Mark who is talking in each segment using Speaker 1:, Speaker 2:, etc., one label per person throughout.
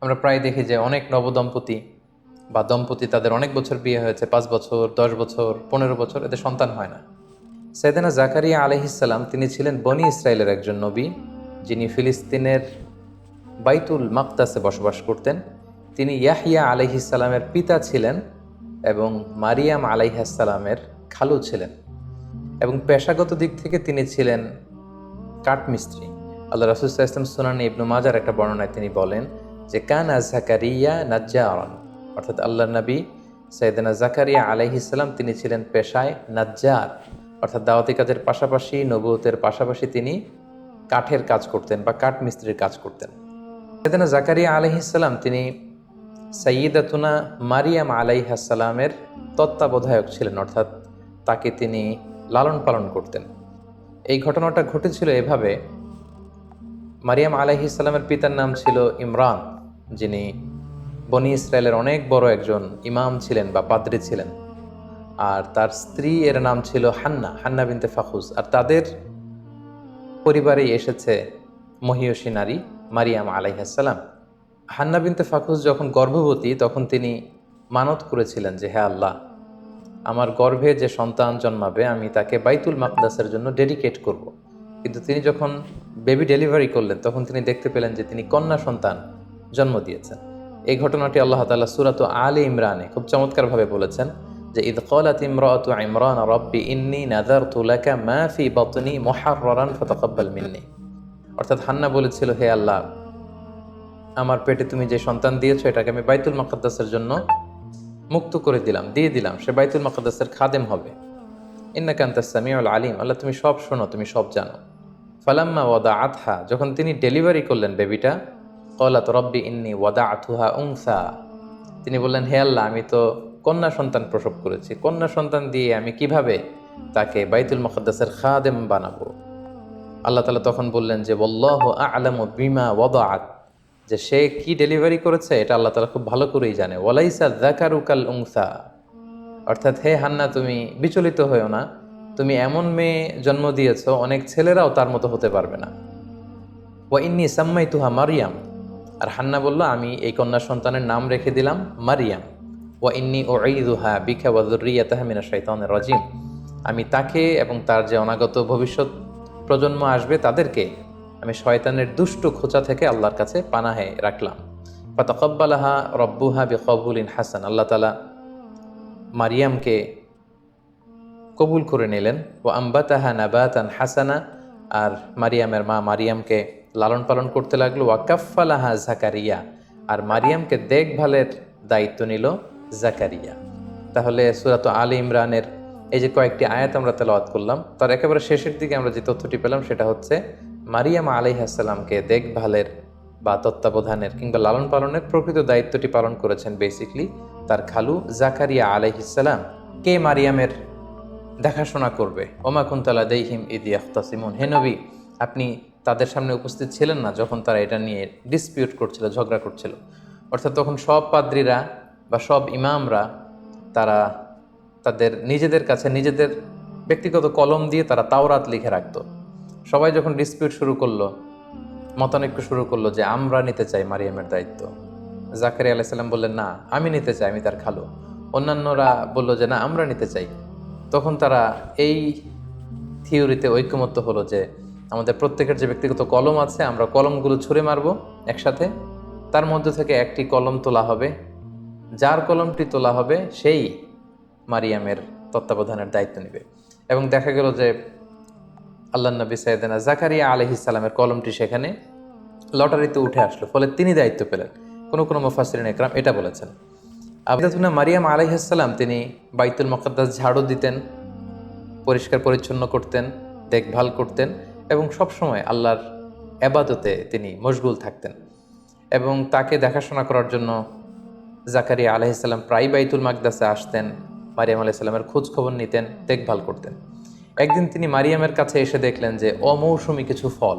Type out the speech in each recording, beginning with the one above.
Speaker 1: আমরা প্রায় দেখি যে অনেক নবদম্পতি বা দম্পতি তাদের অনেক বছর বিয়ে হয়েছে, পাঁচ বছর, দশ বছর, পনেরো বছর, এদের সন্তান হয় না। সৈদানা জাকারিয়া আলহিসাল্লাম তিনি ছিলেন বনি ইসরায়েলের একজন নবী, যিনি ফিলিস্তিনের বাইতুল মাকদাসে বসবাস করতেন। তিনি ইয়াহিয়া আলাইহিসাল্লামের পিতা ছিলেন এবং মারিয়াম আলাইহাসাল্লামের খালু ছিলেন। এবং পেশাগত দিক থেকে তিনি ছিলেন কাঠমিস্ত্রি। আল্লাহ রাসুল্লাহ ইসলাম সুনান ইবনু মাজার একটা বর্ণনায় তিনি বলেন যে কানা জাকারিয়া নাজ্জারন, অর্থাৎ আল্লাহ নবী সৈয়দনা জাকারিয়া আলাইহিসাল্লাম তিনি ছিলেন পেশায় নাজ্জার। অর্থাৎ দাওয়াতি কাজের পাশাপাশি নবুতের পাশাপাশি তিনি কাঠের কাজ করতেন বা কাঠ মিস্ত্রির কাজ করতেন। সৈয়দনা জাকারিয়া আলাইহিসাল্লাম তিনি সৈয়দাতুনা মারিয়াম আলাইহাসাল্লামের তত্ত্বাবধায়ক ছিলেন, অর্থাৎ তাকে তিনি লালন পালন করতেন। এই ঘটনাটা ঘটেছিল এভাবে, মারিয়াম আলাহি ইসলামের পিতার নাম ছিল ইমরান। যিনি বনি ইসরায়েলের অনেক বড় একজন ইমাম ছিলেন বা পাদ্রি ছিলেন। আর তার স্ত্রী এর নাম ছিল হান্না হান্না বিনতে ফাখুজ আর তাদের পরিবারেই এসেছে মহিয়সী নারী মারিয়াম আলাইহাসাল্লাম হান্না বিনতে ফাখুজ যখন গর্ভবতী, তখন তিনি মানত করেছিলেন যে হ্যাঁ আল্লাহ, আমার গর্ভে যে সন্তান জন্মাবে, আমি তাকে বাইতুল মাকদাসের জন্য ডেডিকেট করব। কিন্তু তিনি যখন বেবি ডেলিভারি করলেন, তখন তিনি দেখতে পেলেন যে, তিনি কন্যা সন্তান। জন্ম দিয়েছেন। এই ঘটনাটি আল্লাহ তালা সুরাত আলী ইমরানে খুব চমৎকারভাবে বলেছেন যে ঈদ কলাত ইমরাত ইমরান, রব্বি ইন্নি নাদার তুলাকা মাফি বতনি মোহারান ফতকব্বাল মিন্নি। অর্থাৎ হান্না বলেছিল, হে আল্লাহ, আমার পেটে তুমি যে সন্তান দিয়েছ, এটাকে আমি বাইতুল মাকদ্দাসের জন্য মুক্ত করে দিলাম, দিয়ে দিলাম, সে বাইতুল মাকদ্দাসের খাদেম হবে। ইন্না কান্তা সামিউল আলিম, আল্লাহ তুমি সব শোনো, তুমি সব জানো। ফালাম্মা ওয়াদা আতহা যখন তিনি ডেলিভারি করলেন বেবিটা কলাত রব্বি ইন্নি ওয়াদা আথুহা উংসা তিনি বললেন, হে আল্লাহ, আমি তো কন্যা সন্তান প্রসব করেছি। কন্যা সন্তান দিয়ে আমি কীভাবে তাকে বাইতুল মুকদ্দাসের খাদেম বানাবো? আল্লাহ তালা তখন বললেন যে বল্লাহ আলম বিমা ওয়াদাআত। যে সে কি ডেলিভারি করেছে, এটা আল্লাহ তালা খুব ভালো করেই জানে। ওয়ালাইসা জাকারুকাল উংসা অর্থাৎ, হে হান্না, তুমি বিচলিত হয়েও না। তুমি এমন মেয়ে জন্ম দিয়েছ, অনেক ছেলেরাও তার মতো হতে পারবে না। ও ইন্নি সাম্মাই তুহা মারিয়াম। আর হান্না বলল, আমি এই কন্যা সন্তানের নাম রেখে দিলাম মারিয়াম। ও ইন্নি ও ঈদুহা বিখা ওয়াজুরিয়া তাহমিনা শৈতানের রাজিম। আমি তাকে এবং তার যে অনাগত ভবিষ্যৎ প্রজন্ম আসবে তাদেরকে আমি শয়তানের দুষ্ট খোঁচা থেকে আল্লাহর কাছে পানাহে রাখলাম। ফাতকব্বালাহা রব্বুহা বিকবুলিন হাসান। আল্লাহ তালা মারিয়ামকে কবুল করে নিলেন। ও আম্বাতাহা নাবাতান হাসানা। আর মারিয়ামের মা মারিয়ামকে লালন পালন করতে লাগল ওয়াকাফালাহা জাকারিয়া। আর মারিয়ামকে দেখভালের দায়িত্ব নিল জাকারিয়া। তাহলে সুরাত আলী ইমরানের এই যে কয়েকটি আয়াত আমরা তেলাওয়াত করলাম, তার একেবারে শেষের দিকে আমরা যে তথ্যটি পেলাম সেটা হচ্ছে, মারিয়াম আলাইহাসাল্লামকে দেখভালের বা তত্ত্বাবধানের কিংবা লালন পালনের প্রকৃত দায়িত্বটি পালন করেছেন বেসিকলি তার খালু জাকারিয়া আলাইহিসাল্লাম কে মারিয়ামের দেখাশোনা করবে? ওমা কুন্তলা দেহিম ইদি আখতাসিমুন হেনবি আপনি তাদের সামনে উপস্থিত ছিলেন না যখন তারা এটা নিয়ে ডিসপিউট করছিল, ঝগড়া করছিল। অর্থাৎ তখন সব পাদ্রীরা বা সব ইমামরা তারা তাদের নিজেদের কাছে নিজেদের ব্যক্তিগত কলম দিয়ে তারা তাওরাত লিখে রাখত। সবাই যখন ডিসপিউট শুরু করল, মতানৈক্য শুরু করল যে আমরা নিতে চাই মারিয়ামের দায়িত্ব। জাকারি আলাইসাল্লাম বললেন, না, আমি নিতে চাই, আমি তার খালো। অন্যান্যরা বলল যে, না, আমরা নিতে চাই। তখন তারা এই থিওরিতে ঐক্যমত্য হলো যে আমাদের প্রত্যেকের যে ব্যক্তিগত কলম আছে, আমরা কলমগুলো ছুঁড়ে মারব একসাথে। তার মধ্যে থেকে একটি কলম তোলা হবে। যার কলমটি তোলা হবে, সেই মারিয়ামের তত্ত্বাবধানের দায়িত্ব নেবে। এবং দেখা গেল যে আল্লাহ নবী সাইদানা জাকারিয়া আলহিসাল্লামের কলমটি সেখানে লটারিতে উঠে আসলো। ফলে তিনি দায়িত্ব পেলেন। কোনো কোনো মুফাসরিন একরাম এটা বলেছেন। আবিদাতুনা মারিয়াম আলাইহাসাল্লাম তিনি বাইতুল মকদ্দাস ঝাড়ু দিতেন পরিষ্কার পরিচ্ছন্ন করতেন, দেখভাল করতেন। এবং সবসময় আল্লাহর এবাদতে তিনি মশগুল থাকতেন এবং তাকে দেখাশোনা করার জন্য জাকারিয়া আলাইসাল্লাম প্রায় বাইতুল মাকদাসে আসতেন, মারিয়াম আলাইসাল্লামের খোঁজ খবর নিতেন, দেখভাল করতেন। একদিন তিনি মারিয়ামের কাছে এসে দেখলেন যে অমৌসুমি কিছু ফল,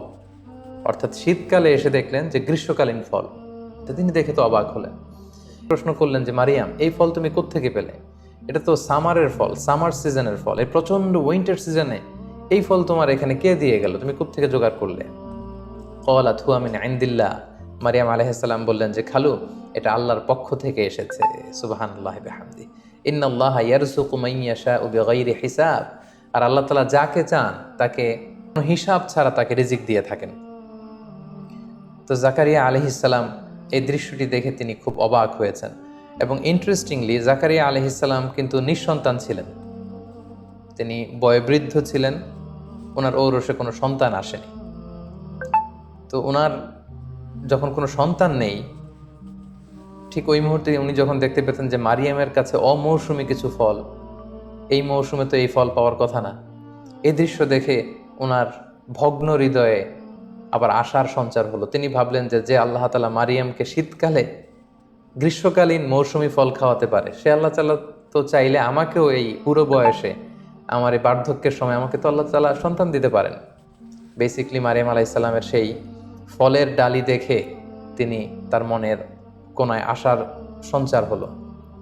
Speaker 1: অর্থাৎ শীতকালে এসে দেখলেন যে গ্রীষ্মকালীন ফল। তো তিনি দেখে তো অবাক হলেন। প্রশ্ন করলেন যে, মারিয়াম, এই ফল তুমি কোত্থেকে পেলে? এটা তো সামারের ফল, সামার সিজনের ফল, এই প্রচণ্ড উইন্টার সিজনে এই ফল তোমার এখানে কে দিয়ে গেল? তুমি কোথ থেকে জোগাড় করলে। কলা থুয়ামিন আইন্দিল্লা মারিয়াম আলহিসাল্লাম বললেন যে, খালু, এটা আল্লাহর পক্ষ থেকে এসেছে। সুবাহান্লাহ বেহামদি। ইন্নাল্লাহ ইয়ারসুকু মাইয়াশা ও বেগাইরি হিসাব। আর আল্লাহ তালা যাকে চান, তাকে হিসাব ছাড়া তাকে রিজিক দিয়ে থাকেন। তো জাকারিয়া আলহিসাল্লাম এই দৃশ্যটি দেখে তিনি খুব অবাক হয়েছেন। এবং ইন্টারেস্টিংলি জাকারিয়া আলহিসাল্লাম কিন্তু নিঃসন্তান ছিলেন। তিনি বয়োবৃদ্ধ ছিলেন। ওনার ঔরসে কোনো সন্তান আসেনি। তো ওনার যখন কোনো সন্তান নেই, ঠিক ওই মুহূর্তে উনি যখন দেখতে পেতেন যে মারিয়ামের কাছে অমৌসুমি কিছু ফল, এই মৌসুমে তো এই ফল পাওয়ার কথা না। এই দৃশ্য দেখে ওনার ভগ্ন হৃদয়ে আবার আশার সঞ্চার হলো। তিনি ভাবলেন যে যে আল্লাহ তালা মারিয়ামকে শীতকালে, গ্রীষ্মকালীন মৌসুমি ফল খাওয়াতে পারে, সে আল্লাহ তালা তো চাইলে আমাকেও এই পুরো বয়সে আমার এই বার্ধক্যের সময় আমাকে তো আল্লাহ তালা সন্তান দিতে পারেন। বেসিকলি মারিয়াম আলাইসাল্লামের সেই ফলের ডালি দেখে তিনি তার মনের কোনায় আশার সঞ্চার হলো।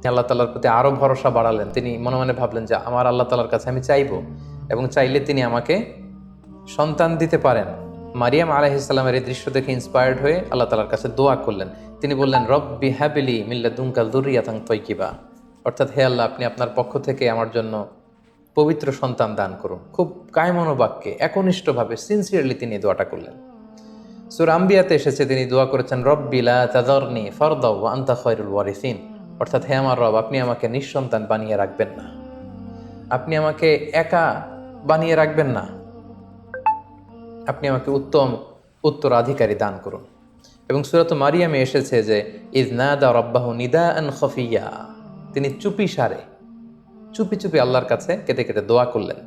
Speaker 1: আল্লাহ তালার প্রতি আরও ভরসা বাড়ালেন। তিনি মনে মনে ভাবলেন যে আমার আল্লাহ তালার কাছে আমি চাইব এবং চাইলে তিনি আমাকে সন্তান দিতে পারেন। মারিয়াম আলাইসাল্লামের এই দৃশ্য দেখে ইন্সপায়ার্ড হয়ে আল্লাহ তালার কাছে দোয়া করলেন। তিনি বললেন, রব্বি হ্যাবিলি মিল্লা দুঙ্কাল দুরিয়াতাং তৈকিবা অর্থাৎ, হে আল্লাহ, আপনি আপনার পক্ষ থেকে আমার জন্য পবিত্র সন্তান দান করুন। খুব কায়মনোবাক্যে, একনিষ্ঠভাবে সিনসিয়ারলি তিনি দোয়াটা করলেন। সুর আম্বিয়াতে এসেছে, তিনি দোয়া করেছেন রব্বিলা তাদরনি ফরদাও আন্তা খয়রুল ওয়ারিসিন। অর্থাৎ, হে আমার রব, আপনি আমাকে নিঃসন্তান বানিয়ে রাখবেন না। আপনি আমাকে একা বানিয়ে রাখবেন না। আপনি আমাকে উত্তম উত্তরাধিকারী দান করুন। এবং সুরত মারিয়ামে এসেছে যে ইদ নাদা রব্বাহ নিদা আন খফিয়া। তিনি চুপি সারে। চুপি চুপি আল্লাহর কাছে কেটে কেটে দোয়া করলেন।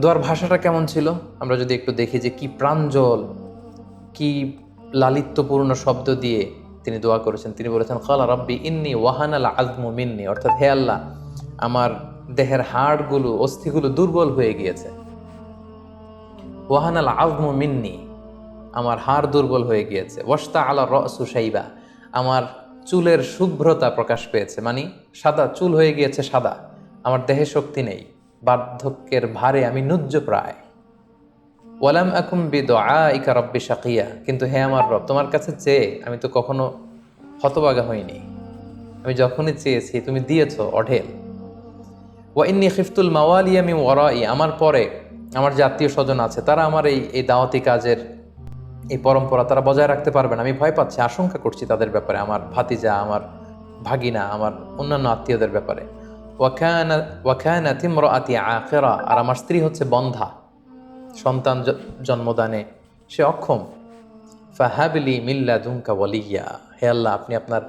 Speaker 1: দোয়ার ভাষাটা কেমন ছিল? আমরা যদি একটু দেখি যে কি প্রাঞ্জল, কি লালিত্যপূর্ণ শব্দ দিয়ে তিনি দোয়া করেছেন। তিনি বলেছেন খালা রব্বি ইন্নি ওয়াহানাল আজমু মিন্নি। অর্থাৎ, হে আল্লাহ, আমার দেহের হাড়গুলো, অস্থিগুলো দুর্বল হয়ে গিয়েছে। ওয়াহানাল আজমু মিন্নি, আমার হাড় দুর্বল হয়ে গিয়েছে। ওয়াস্তা আলা রসু সাইবা আমার চুলের শুভ্রতা প্রকাশ পেয়েছে। মানে সাদা চুল হয়ে গিয়েছে সাদা। আমার দেহে শক্তি নেই। বার্ধক্যের ভারে আমি নুজ্জ প্রায়। ওয়ালাম আকুম বি দোয়া ইকা রব্বি শাকিয়া। কিন্তু হে আমার রব, তোমার কাছে চেয়ে আমি তো কখনো হতবাগা হইনি। আমি যখনই চেয়েছি, তুমি দিয়েছ অঢেল। ওয়া ইন্নি খিফতুল মাওয়ালি আমি ওয়ারাই। আমার পরে আমার যে আত্মীয় স্বজন আছে, তারা আমার এই এই দাওয়াতি কাজের এই পরম্পরা তারা বজায় রাখতে পারবে না। আমি ভয় পাচ্ছি, আশঙ্কা করছি তাদের ব্যাপারে, আমার ভাতিজা, আমার ভাগিনা, আমার অন্যান্য আত্মীয়দের ব্যাপারে। ওয়াখানা ওয়াখানা তিমর আতি আর আমার স্ত্রী হচ্ছে বন্ধা। সন্তান জন্মদানে সে অক্ষম। ফাহাবিলি মিল্লা দুঙ্কা ওয়ালিয়া। হে আল্লাহ, আপনি আপনার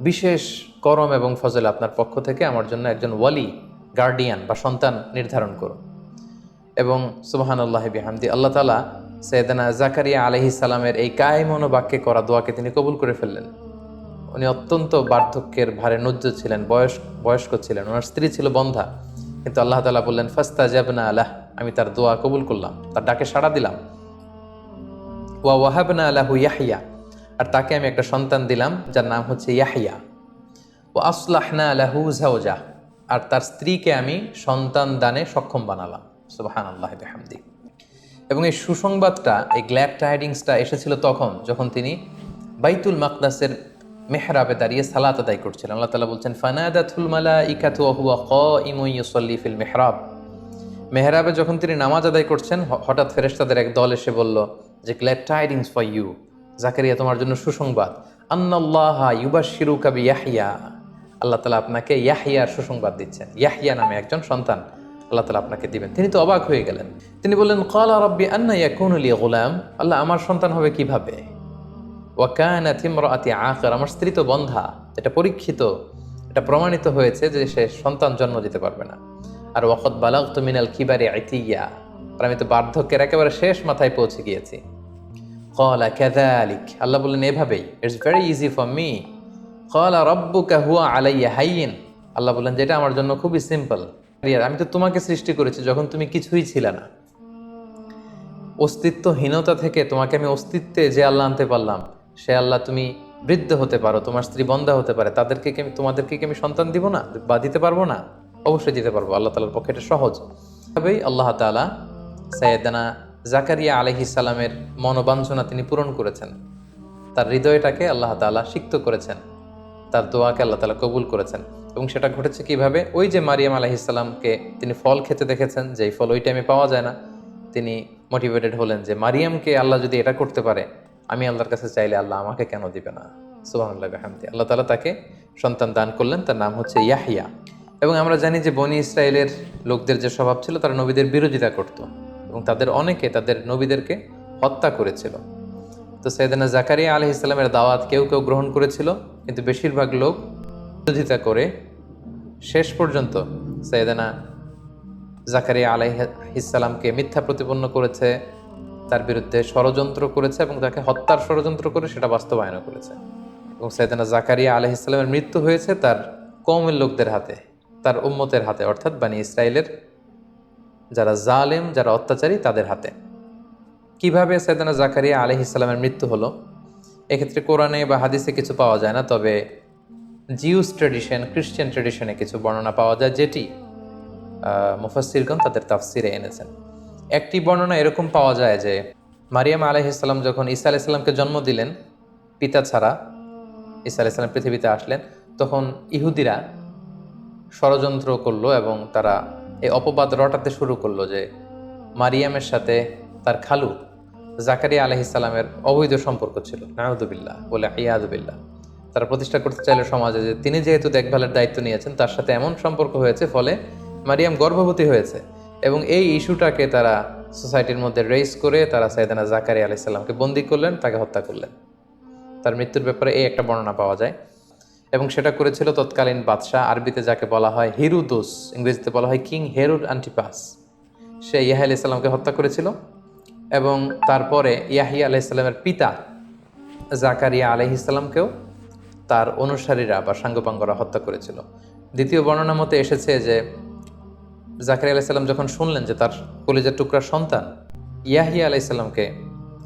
Speaker 1: বিশেষ করম এবং ফজল আপনার পক্ষ থেকে আমার জন্য একজন ওয়ালি, গার্ডিয়ান বা সন্তান নির্ধারণ করুন। এবং সুবাহান আল্লাহ বিহামদি, আল্লাহ তালা সৈয়দানা জাকারিয়া আলহি সালামের এই কায়মন বাক্যে করা দোয়াকে তিনি কবুল করে ফেললেন। উনি অত্যন্ত বার্ধক্যের ভারে নুজ্জ ছিলেন বয়স বয়স্ক ছিলেন, ওনার স্ত্রী ছিল বন্ধা। কিন্তু আল্লাহ তালা বললেন ফাস্তা জাবনা আলাহ আমি তার দোয়া কবুল করলাম, তার ডাকে সাড়া দিলাম। ওয়া ওয়াহাবনা আলাহু ইয়াহিয়া আর তাকে আমি একটা সন্তান দিলাম, যার নাম হচ্ছে ইয়াহিয়া ও আসলাহনা আলাহু জাওজা আর তার স্ত্রীকে আমি সন্তান দানে সক্ষম বানালাম। সুবাহান আল্লাহ হামদি এবং এই সুসংবাদটা, এই গ্ল্যাড টাইডিংসটা এসেছিল তখন, যখন তিনি বাইতুল মাকদাসের মেহরাবে দাঁড়িয়ে সালাত আদায় করছিলেন। আল্লাহ তালা বলছেন, ফানাদাতুল মালা ইকাতু হুয়া ক ইমুসল্লি ফিল মেহরাব। মেহরাবে যখন তিনি নামাজ আদায় করছেন হঠাৎ ফেরেস্তাদের এক দল এসে বলল যে glad tidings for you Zakariya, তোমার জন্য সুসংবাদ। আন্নাল্লাহ ইউবাশিরু কাবি ইয়াহিয়া আল্লাহ তালা আপনাকে ইয়াহিয়ার সুসংবাদ দিচ্ছেন। ইয়াহিয়া নামে একজন সন্তান। আল্লাহ তালা আপনাকে দিবেন। তিনি তো অবাক হয়ে গেলেন। তিনি বললেন কলা রব্বি আন্না ইয়াকুনুল গোলাম। আল্লাহ, আমার সন্তান হবে কীভাবে? ওয়াকানা তিমরাতি আখর। আমার স্ত্রী তো বন্ধা। এটা পরীক্ষিত। এটা প্রমাণিত হয়েছে যে সে সন্তান জন্ম দিতে পারবে না। আর ওয়াকত বালাগ তো মিনাল কিবারে আইতিয়া আর আমি তো বার্ধক্যের একেবারে শেষ মাথায় পৌঁছে গিয়েছি। কলা ক্যাদালিক আল্লাহ বললেন, এভাবেই। It's very easy for me কলা রব্বুকা কাহুয়া আলাইয়া হাইয়িন। আল্লাহ বললেন, যেটা আমার জন্য খুবই সিম্পল। আমি তো তোমাকে সৃষ্টি করেছি, যখন তুমি কিছুই ছিলে না। অস্তিত্বহীনতা থেকে তোমাকে আমি অস্তিত্বে যে আল্লাহ আনতে পারলাম, সে আল্লাহ তুমি বৃদ্ধ হতে পারো, তোমার স্ত্রী বন্ধা হতে পারে, তাদেরকে কি আমি, তোমাদেরকে কি আমি সন্তান দিব না? বা দিতে পারব না? অবশ্যই দিতে পারব, আল্লাহ তালার পক্ষে এটা সহজ। তবেই আল্লাহ তালা সৈয়দানা জাকারিয়া আলহি সালামের মনোবাঞ্ছনা তিনি পূরণ করেছেন। তার হৃদয়টাকে আল্লাহ তাআলা সিক্ত করেছেন। তার দোয়াকে আল্লাহ তালা কবুল করেছেন। এবং সেটা ঘটেছে কীভাবে? ওই যে মারিয়াম আলাহিসাল্লামকে তিনি ফল খেতে দেখেছেন যে ফল ওই টাইমে পাওয়া যায় না, তিনি মোটিভেটেড হলেন যে, মারিয়ামকে আল্লাহ যদি এটা করতে পারে, আমি আল্লাহর কাছে চাইলে আল্লাহ আমাকে কেন দিবে না? সুবহানাল্লাহ হামদি আল্লাহ তালা তাকে সন্তান দান করলেন, তার নাম হচ্ছে ইয়াহিয়া এবং আমরা জানি যে, বনি ইসরায়েলের লোকদের যে স্বভাব ছিল, তারা নবীদের বিরোধিতা করত। এবং তাদের অনেকে তাদের নবীদেরকে হত্যা করেছিল। তো সৈয়দানা জাকারিয়া আলহ ইসলামের দাওয়াত কেউ কেউ গ্রহণ করেছিল, কিন্তু বেশিরভাগ লোক বিরোধিতা করে শেষ পর্যন্ত সৈয়দানা জাকারিয়া আলাহ ইসলামকে মিথ্যা প্রতিপন্ন করেছে, তার বিরুদ্ধে ষড়যন্ত্র করেছে এবং তাকে হত্যার ষড়যন্ত্র করে সেটা বাস্তবায়ন করেছে। এবং সৈয়দানা জাকারিয়া আলহ ইসলামের মৃত্যু হয়েছে তার কৌমের লোকদের হাতে, তার উম্মতের হাতে, অর্থাৎ বানি ইসরায়েলের যারা জালেম, যারা অত্যাচারী তাদের হাতে। কীভাবে সৈয়দানা জাকারিয়া আলহ ইসলামের মৃত্যু হলো? এক্ষেত্রে কোরআনে বা হাদিসে কিছু পাওয়া যায় না, তবে জিউস ট্রেডিশন খ্রিস্টান ট্রেডিশনে কিছু বর্ণনা পাওয়া যায়, যেটি মুফাসিরগণ তাদের তাফসিরে এনেছেন। একটি বর্ণনা এরকম পাওয়া যায় যে, মারিয়াম আলহিসাল্লাম যখন ঈসা আলাইসাল্লামকে জন্ম দিলেন, পিতা ছাড়া ঈসা আলাইসাল্লাম পৃথিবীতে আসলেন, তখন ইহুদিরা ষড়যন্ত্র করল এবং তারা এই অপবাদ রটাতে শুরু করল যে, মারিয়ামের সাথে তার খালু জাকারিয়া আলহিসাল্লামের অবৈধ সম্পর্ক ছিল। নাহদুবিল্লাহ বলে ইয়াদুবিল্লাহ তারা প্রতিষ্ঠা করতে চাইল সমাজে যে তিনি যেহেতু দেখভালের দায়িত্ব নিয়েছেন, তার সাথে এমন সম্পর্ক হয়েছে, ফলে মারিয়াম গর্ভবতী হয়েছে এবং এই ইস্যুটাকে তারা সোসাইটির মধ্যে রেস করে তারা সাইদানা জাকারি আলাইসাল্লামকে বন্দি করলেন, তাকে হত্যা করলেন। তার মৃত্যুর ব্যাপারে এই একটা বর্ণনা পাওয়া যায় এবং সেটা করেছিল তৎকালীন বাদশাহ। আরবিতে যাকে বলা হয় হিরুদোস, ইংরেজিতে বলা হয় কিং হেরুড আন্টিপাস। সে ইয়াহ আলাইসাল্লামকে হত্যা করেছিল। এবং তারপরে ইয়াহিয়া আলাইসাল্লামের পিতা জাকারিয়া আলহিসাল্লামকেও তার অনুসারীরা বা সাঙ্গপাঙ্গরা হত্যা করেছিল। দ্বিতীয় বর্ণনা মতে এসেছে যে জাকারিয়া আলাইসাল্লাম যখন শুনলেন যে তার কলিজার টুকরার সন্তান ইয়াহিয়া আলাইসাল্লামকে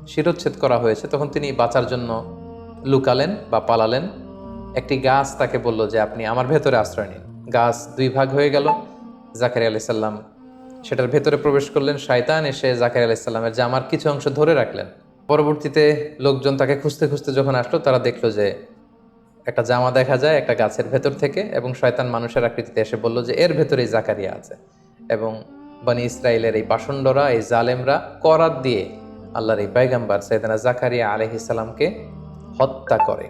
Speaker 1: শিরোচ্ছেদ করা হয়েছে, তখন তিনি বাঁচার জন্য লুকালেন বা পালালেন। একটি গাছ তাকে বলল যে, আপনি আমার ভেতরে আশ্রয় নিন। গাছ দুই ভাগ হয়ে গেল। জাকারিয়া আলাইসাল্লাম সেটার ভেতরে প্রবেশ করলেন শয়তান, এসে জাকারিয়া আলাইসাল্লামের জামার কিছু অংশ ধরে রাখলেন। পরবর্তীতে লোকজন তাকে খুঁজতে খুঁজতে যখন আসলো, তারা দেখল যে একটা জামা দেখা যায় একটা গাছের ভেতর থেকে এবং শয়তান মানুষের আকৃতিতে এসে বলল যে, এর ভেতরেই জাকারিয়া আছে। এবং বানি ইসরায়েলের এই পাষণ্ডরা এই জালেমরা করাত দিয়ে আল্লাহর এই পাইগাম্বার সৈয়দানা জাকারিয়া আলহিসাল্লামকে হত্যা করে।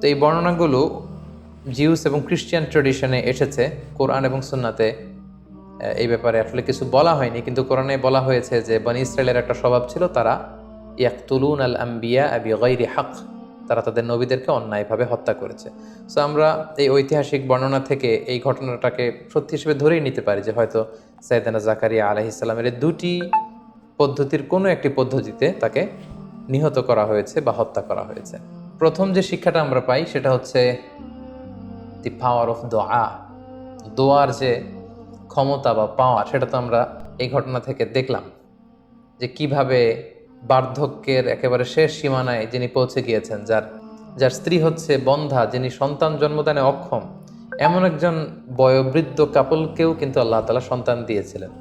Speaker 1: তো এই বর্ণনাগুলো জিউস এবং খ্রিস্টিয়ান ট্রেডিশনে এসেছে, কোরআন এবং সুন্নাতে এই ব্যাপারে আসলে কিছু বলা হয়নি, কিন্তু কোরআনে বলা হয়েছে যে বানি ইসরায়েলের একটা স্বভাব ছিল তারা ইয়াকতুলুন আল আম্বিয়া আবি গৈরি হক, তারা তাদের নবীদেরকে অন্যায়ভাবে হত্যা করেছে। সো আমরা এই ঐতিহাসিক বর্ণনা থেকে এই ঘটনাটাকে সত্যি হিসেবে ধরেই নিতে পারি যে হয়তো সাইদানা জাকারিয়া আলহিসাল্লামের এই দুটি পদ্ধতির কোনো একটি পদ্ধতিতে তাকে নিহত করা হয়েছে বা হত্যা করা হয়েছে। প্রথম যে শিক্ষাটা আমরা পাই সেটা হচ্ছে দি পাওয়ার অফ দোয়া দোয়ার যে ক্ষমতা বা পাওয়া সেটা তো আমরা এই ঘটনা থেকে দেখলাম। যে কীভাবে বার্ধক্যের একেবারে শেষ সীমানায় যিনি পৌঁছে গিয়েছেন, যার যার স্ত্রী হচ্ছে বন্ধা, যিনি সন্তান জন্মদানে অক্ষম, এমন একজন বয়োবৃদ্ধ কাপলকেও কিন্তু আল্লাহ তালা সন্তান দিয়েছিলেন।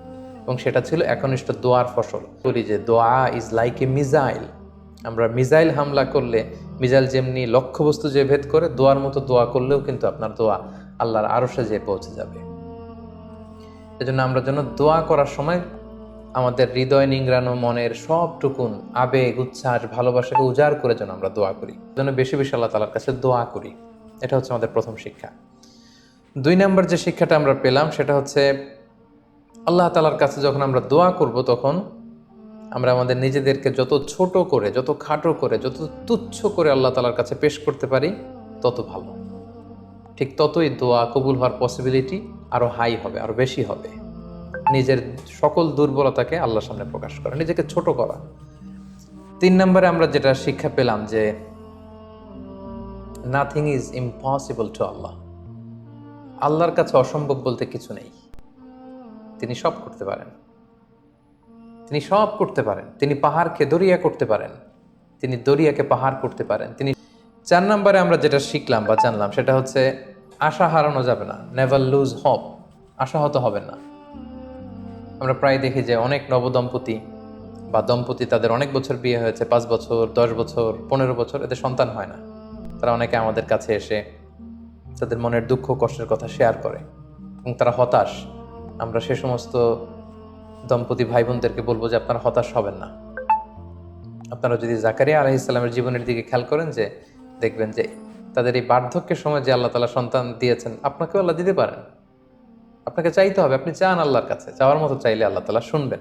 Speaker 1: এবং সেটা ছিল একনিষ্ঠ দোয়ার ফসল। বলি যে দোয়া ইজ লাইক এ মিজাইল আমরা মিজাইল হামলা করলে মিজাইল যেমনি লক্ষ্যবস্তু যে ভেদ করে, দোয়ার মতো দোয়া করলেও কিন্তু আপনার দোয়া আল্লাহর আরশে যেয়ে পৌঁছে যাবে। এজন্য আমরা যেন দোয়া করার সময় আমাদের হৃদয় নিংড়ানো মনের সবটুকুন, আবেগ, উচ্ছ্বাস, ভালোবাসাকে উজাড় করে যেন আমরা দোয়া করি। যেন বেশি বেশি আল্লাহ তালার কাছে দোয়া করি। এটা হচ্ছে আমাদের প্রথম শিক্ষা। দুই নম্বর যে শিক্ষাটা আমরা পেলাম সেটা হচ্ছে আল্লাহ তালার কাছে যখন আমরা দোয়া করব তখন আমরা আমাদের নিজেদেরকে যত ছোট করে, যত খাটো করে, যত তুচ্ছ করে আল্লাহ তালার কাছে পেশ করতে পারি, তত ভালো। ঠিক ততই দোয়া কবুল হওয়ার পসিবিলিটি আরও হাই হবে আরও বেশি হবে। নিজের সকল দুর্বলতাকে আল্লাহর সামনে প্রকাশ করা, নিজেকে ছোট করা। তিন নম্বরে আমরা যেটা শিক্ষা পেলাম যে nothing is impossible to Allah আল্লাহর কাছে অসম্ভব বলতে কিছু নেই। তিনি সব করতে পারেন। তিনি সব করতে পারেন। তিনি পাহাড়কে দরিয়া করতে পারেন। তিনি দরিয়াকে পাহাড় করতে পারেন। তিনি চার নম্বরে আমরা যেটা শিখলাম বা জানলাম সেটা হচ্ছে আশা হারানো যাবে না। নেভার লুজ হপ আশাহত হবেন না। আমরা প্রায় দেখি যে অনেক নবদম্পতি বা দম্পতি তাদের অনেক বছর বিয়ে হয়েছে, পাঁচ বছর, দশ বছর, পনেরো বছর, এদের সন্তান হয় না। তারা অনেকে আমাদের কাছে এসে তাদের মনের দুঃখ, কষ্টের কথা শেয়ার করে। এবং তারা হতাশ। আমরা সে সমস্ত দম্পতি ভাই বোনদেরকে বলব যে আপনারা হতাশ হবেন না। আপনারা যদি জাকারিয়া আলহ জীবনের দিকে খেয়াল করেন যে, দেখবেন যে তাদের এই বার্ধক্যের সময় যে আল্লাহ তালা সন্তান দিয়েছেন, আপনাকেও আল্লাহ দিতে পারেন। আপনাকে চাইতে হবে, আপনি চান আল্লাহর কাছে। চাওয়ার মতো চাইলে আল্লাহ তালা শুনবেন।